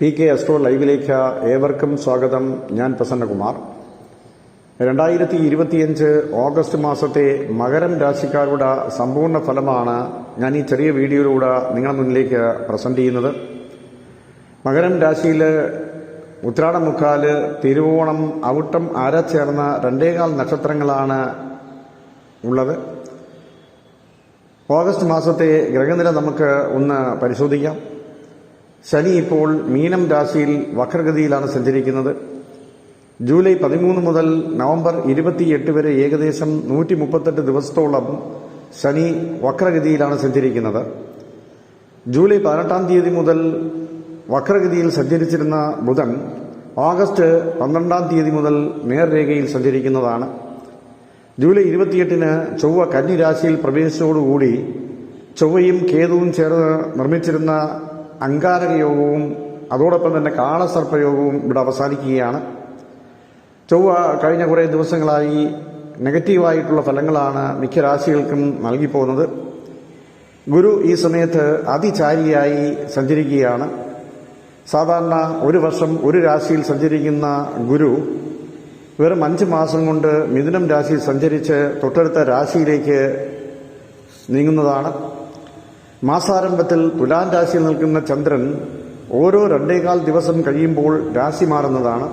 P K astro ലൈവിലേക്ക് ഏവർക്കും സ്വാഗതം. ഞാൻ പ്രസന്നകുമാർ. രണ്ടായിരത്തി ഇരുപത്തിയഞ്ച് ഓഗസ്റ്റ് മാസത്തെ മകരം രാശിക്കാരുടെ സമ്പൂർണ ഫലമാണ് ഞാൻ ഈ ചെറിയ വീഡിയോയിലൂടെ നിങ്ങളുടെ മുന്നിലേക്ക് പ്രസന്റ് ചെയ്യുന്നത്. മകരം രാശിയിൽ ഉത്രാടം മുക്കാൽ തിരുവോണം ഔട്ടം ആര ചേർന്ന രണ്ടേകാൽ നക്ഷത്രങ്ങളാണ് ഉള്ളത്. ഓഗസ്റ്റ് മാസത്തെ ഗ്രഹനില നമുക്ക് ഒന്ന് പരിശോധിക്കാം. ശനി ഇപ്പോൾ മീനം രാശിയിൽ വക്രഗതിയിലാണ് സഞ്ചരിക്കുന്നത്. ജൂലൈ പതിമൂന്ന് മുതൽ നവംബർ ഇരുപത്തിയെട്ട് വരെ ഏകദേശം നൂറ്റി മുപ്പത്തെട്ട് ദിവസത്തോളം ശനി വക്രഗതിയിലാണ് സഞ്ചരിക്കുന്നത്. ജൂലൈ പതിനെട്ടാം തീയതി മുതൽ വക്രഗതിയിൽ സഞ്ചരിച്ചിരുന്ന ബുധൻ ഓഗസ്റ്റ് പന്ത്രണ്ടാം തീയതി മുതൽ നേർരേഖയിൽ സഞ്ചരിക്കുന്നതാണ്. ജൂലൈ ഇരുപത്തിയെട്ടിന് ചൊവ്വ കന്നിരാശിയിൽ പ്രവേശിച്ചതോടുകൂടി ചൊവ്വയും കേതുവും ചേർന്ന് നിർമ്മിച്ചിരുന്ന അങ്കാരക യോഗവും അതോടൊപ്പം തന്നെ കാളസർപ്പയോഗവും ഇവിടെ അവസാനിക്കുകയാണ്. ചൊവ്വ കഴിഞ്ഞ കുറേ ദിവസങ്ങളായി നെഗറ്റീവായിട്ടുള്ള ഫലങ്ങളാണ് മിക്ക രാശികൾക്കും നൽകിപ്പോകുന്നത്. ഗുരു ഈ സമയത്ത് അതിചാരിയായി സഞ്ചരിക്കുകയാണ്. സാധാരണ ഒരു വർഷം ഒരു രാശിയിൽ സഞ്ചരിക്കുന്ന ഗുരു വെറും അഞ്ച് മാസം കൊണ്ട് മിഥുനം രാശിയിൽ സഞ്ചരിച്ച് തൊട്ടടുത്ത രാശിയിലേക്ക് നീങ്ങുന്നതാണ്. മാസാരംഭത്തിൽ തുലാൻ രാശിയിൽ നിൽക്കുന്ന ചന്ദ്രൻ ഓരോ രണ്ടേകാൽ ദിവസം കഴിയുമ്പോൾ രാശി മാറുന്നതാണ്.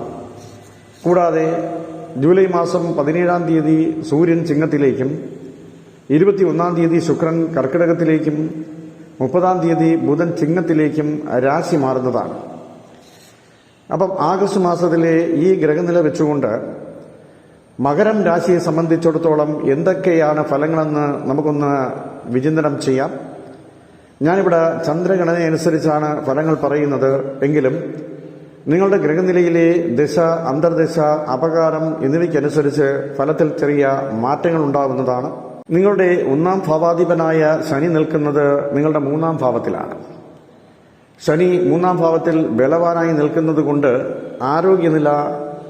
കൂടാതെ ജൂലൈ മാസം പതിനേഴാം തീയതി സൂര്യൻ ചിങ്ങത്തിലേക്കും ഇരുപത്തി ഒന്നാം തീയതി ശുക്രൻ കർക്കിടകത്തിലേക്കും മുപ്പതാം തീയതി ബുധൻ ചിങ്ങത്തിലേക്കും രാശി മാറുന്നതാണ്. അപ്പം ആഗസ്റ്റ് മാസത്തിലെ ഈ ഗ്രഹനില വെച്ചുകൊണ്ട് മകരം രാശിയെ സംബന്ധിച്ചിടത്തോളം എന്തൊക്കെയാണ് ഫലങ്ങളെന്ന് നമുക്കൊന്ന് വിചിന്തനം ചെയ്യാം. ഞാനിവിടെ ചന്ദ്രഗണന അനുസരിച്ചാണ് ഫലങ്ങൾ പറയുന്നത് എങ്കിലും നിങ്ങളുടെ ഗ്രഹനിലയിലെ ദിശ അന്തർദിശ അപകാരം എന്നിവയ്ക്കനുസരിച്ച് ഫലത്തിൽ ചെറിയ മാറ്റങ്ങൾ ഉണ്ടാകുന്നതാണ്. നിങ്ങളുടെ ഒന്നാം ഭാവാധിപനായ ശനി നിൽക്കുന്നത് നിങ്ങളുടെ മൂന്നാം ഭാവത്തിലാണ്. ശനി മൂന്നാം ഭാവത്തിൽ ബലവാനായി നിൽക്കുന്നത് കൊണ്ട് ആരോഗ്യനില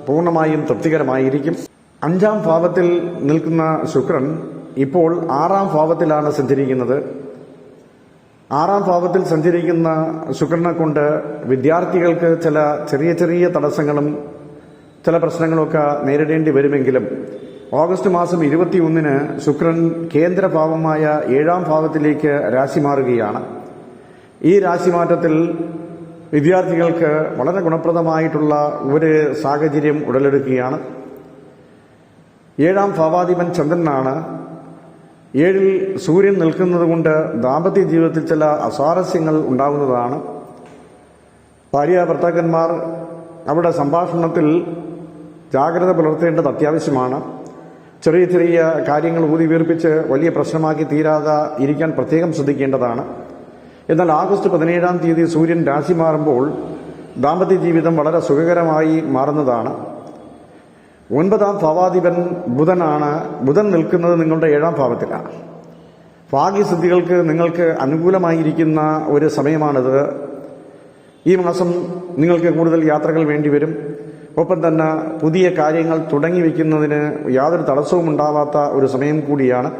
പൂർണമായും തൃപ്തികരമായിരിക്കും. അഞ്ചാം ഭാവത്തിൽ നിൽക്കുന്ന ശുക്രൻ ഇപ്പോൾ ആറാം ഭാവത്തിലാണ് സഞ്ചരിക്കുന്നത്. ആറാം ഭാവത്തിൽ സഞ്ചരിക്കുന്ന ശുക്രനെ കൊണ്ട് വിദ്യാർത്ഥികൾക്ക് ചില ചെറിയ ചെറിയ തടസ്സങ്ങളും ചില പ്രശ്നങ്ങളൊക്കെ നേരിടേണ്ടി വരുമെങ്കിലും ഓഗസ്റ്റ് മാസം ഇരുപത്തിയൊന്നിന് ശുക്രൻ കേന്ദ്രഭാവമായ ഏഴാം ഭാവത്തിലേക്ക് രാശി മാറുകയാണ് ഈ രാശിമാറ്റത്തിൽ വിദ്യാർത്ഥികൾക്ക് വളരെ ഗുണപ്രദമായിട്ടുള്ള ഒരു സാഹചര്യം ഉടലെടുക്കുകയാണ്. ഏഴാം ഭാവാധിപൻ ചന്ദ്രനാണ് ഏഴിൽ സൂര്യൻ നിൽക്കുന്നത് കൊണ്ട് ദാമ്പത്യ ജീവിതത്തിൽ ചില അസ്വാരസ്യങ്ങൾ ഉണ്ടാകുന്നതാണ്. ഭാര്യ ഭർത്താക്കന്മാർ അവരുടെ സംഭാഷണത്തിൽ ജാഗ്രത പുലർത്തേണ്ടത് അത്യാവശ്യമാണ്. ചെറിയ ചെറിയ കാര്യങ്ങൾ ഊതി വീർപ്പിച്ച് വലിയ പ്രശ്നമാക്കി തീരാതെ ഇരിക്കാൻ പ്രത്യേകം ശ്രദ്ധിക്കേണ്ടതാണ്. എന്നാൽ ആഗസ്റ്റ് പതിനേഴാം തീയതി സൂര്യൻ രാശി മാറുമ്പോൾ ദാമ്പത്യ ജീവിതം വളരെ സുഖകരമായി മാറുന്നതാണ്. ഒൻപതാം ഭാവാധിപൻ ബുധനാണ് ബുധൻ നിൽക്കുന്നത് നിങ്ങളുടെ ഏഴാം ഭാവത്തിലാണ്. ഭാഗ്യസിദ്ധികൾക്ക് നിങ്ങൾക്ക് അനുകൂലമായിരിക്കുന്ന ഒരു സമയമാണിത്. ഈ മാസം നിങ്ങൾക്ക് കൂടുതൽ യാത്രകൾ വേണ്ടിവരും ഒപ്പം തന്നെ പുതിയ കാര്യങ്ങൾ തുടങ്ങി വയ്ക്കുന്നതിന് യാതൊരു തടസ്സവും ഉണ്ടാവാത്ത ഒരു സമയം കൂടിയാണ്.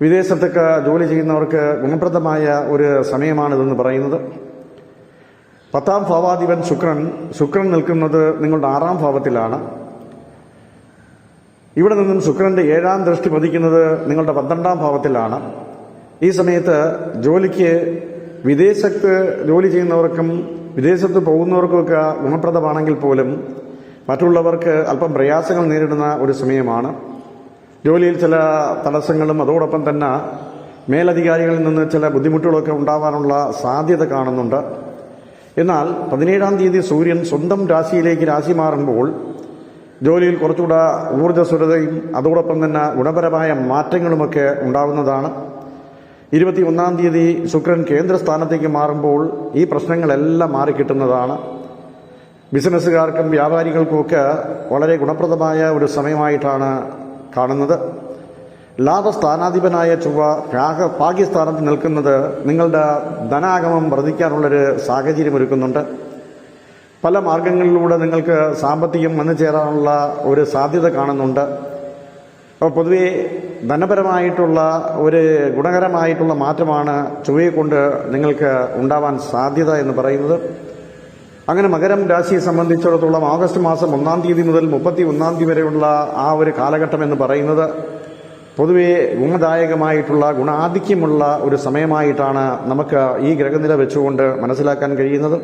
വിദേശത്തൊക്കെ ജോലി ചെയ്യുന്നവർക്ക് ഗുണപ്രദമായ ഒരു സമയമാണിതെന്ന് പറയുന്നത്. പത്താം ഭാവാധിപൻ ശുക്രൻ ശുക്രൻ നിൽക്കുന്നത് നിങ്ങളുടെ ആറാം ഭാവത്തിലാണ്. ഇവിടെ നിന്നും ശുക്രന്റെ ഏഴാം ദൃഷ്ടി പതിക്കുന്നത് നിങ്ങളുടെ പന്ത്രണ്ടാം ഭാവത്തിലാണ്. ഈ സമയത്ത് ജോലിക്ക് വിദേശത്ത് ജോലി ചെയ്യുന്നവർക്കും വിദേശത്ത് പോകുന്നവർക്കുമൊക്കെ ഗുണപ്രദമാണെങ്കിൽ പോലും മറ്റുള്ളവർക്ക് അല്പം പ്രയാസങ്ങൾ നേരിടുന്ന ഒരു സമയമാണ്. ജോലിയിൽ ചില തടസ്സങ്ങളും അതോടൊപ്പം തന്നെ മേലധികാരികളിൽ നിന്ന് ചില ബുദ്ധിമുട്ടുകളൊക്കെ ഉണ്ടാവാനുള്ള സാധ്യത കാണുന്നുണ്ട്. എന്നാൽ പതിനേഴാം തീയതി സൂര്യൻ സ്വന്തം രാശിയിലേക്ക് രാശി മാറുമ്പോൾ ജോലിയിൽ കുറച്ചുകൂടെ ഊർജസ്വലതയും അതോടൊപ്പം തന്നെ ഗുണപരമായ മാറ്റങ്ങളുമൊക്കെ ഉണ്ടാകുന്നതാണ്. ഇരുപത്തി ഒന്നാം തീയതി ശുക്രൻ കേന്ദ്രസ്ഥാനത്തേക്ക് മാറുമ്പോൾ ഈ പ്രശ്നങ്ങളെല്ലാം മാറിക്കിട്ടുന്നതാണ്. ബിസിനസ്സുകാർക്കും വ്യാപാരികൾക്കുമൊക്കെ വളരെ ഗുണപ്രദമായ ഒരു സമയമായിട്ടാണ് കാണുന്നത്. ലാഭസ്ഥാനാധിപനായ ചൊവ്വ ഭാഗ പാകിസ്ഥാനത്ത് നിൽക്കുന്നത് നിങ്ങളുടെ ധനാഗമം വർദ്ധിക്കാനുള്ളൊരു സാഹചര്യം ഒരുക്കുന്നുണ്ട് പല മാർഗങ്ങളിലൂടെ നിങ്ങൾക്ക് സാമ്പത്തികം വന്നു ചേരാനുള്ള ഒരു സാധ്യത കാണുന്നുണ്ട്. അപ്പോൾ പൊതുവേ ധനപരമായിട്ടുള്ള ഒരു ഗുണകരമായിട്ടുള്ള മാറ്റമാണ് ചുവയെ കൊണ്ട് നിങ്ങൾക്ക് ഉണ്ടാവാൻ സാധ്യത എന്ന് പറയുന്നത്. അങ്ങനെ മകരം രാശിയെ സംബന്ധിച്ചിടത്തോളം ഓഗസ്റ്റ് മാസം ഒന്നാം തീയതി മുതൽ മുപ്പത്തി ഒന്നാം തീയതി വരെയുള്ള ആ ഒരു കാലഘട്ടം എന്ന് പറയുന്നത് പൊതുവെ ഗുണദായകമായിട്ടുള്ള ഗുണാധിക്യമുള്ള ഒരു സമയമായിട്ടാണ് നമുക്ക് ഈ ഗ്രഹനില വെച്ചുകൊണ്ട് മനസ്സിലാക്കാൻ കഴിയുന്നത്.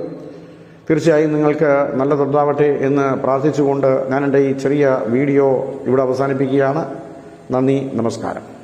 തീർച്ചയായും നിങ്ങൾക്ക് നല്ലതുണ്ടാവട്ടെ എന്ന് പ്രാർത്ഥിച്ചുകൊണ്ട് ഞാൻ എന്റെ ഈ ചെറിയ വീഡിയോ ഇവിടെ അവസാനിപ്പിക്കുകയാണ്. നന്ദി നമസ്കാരം.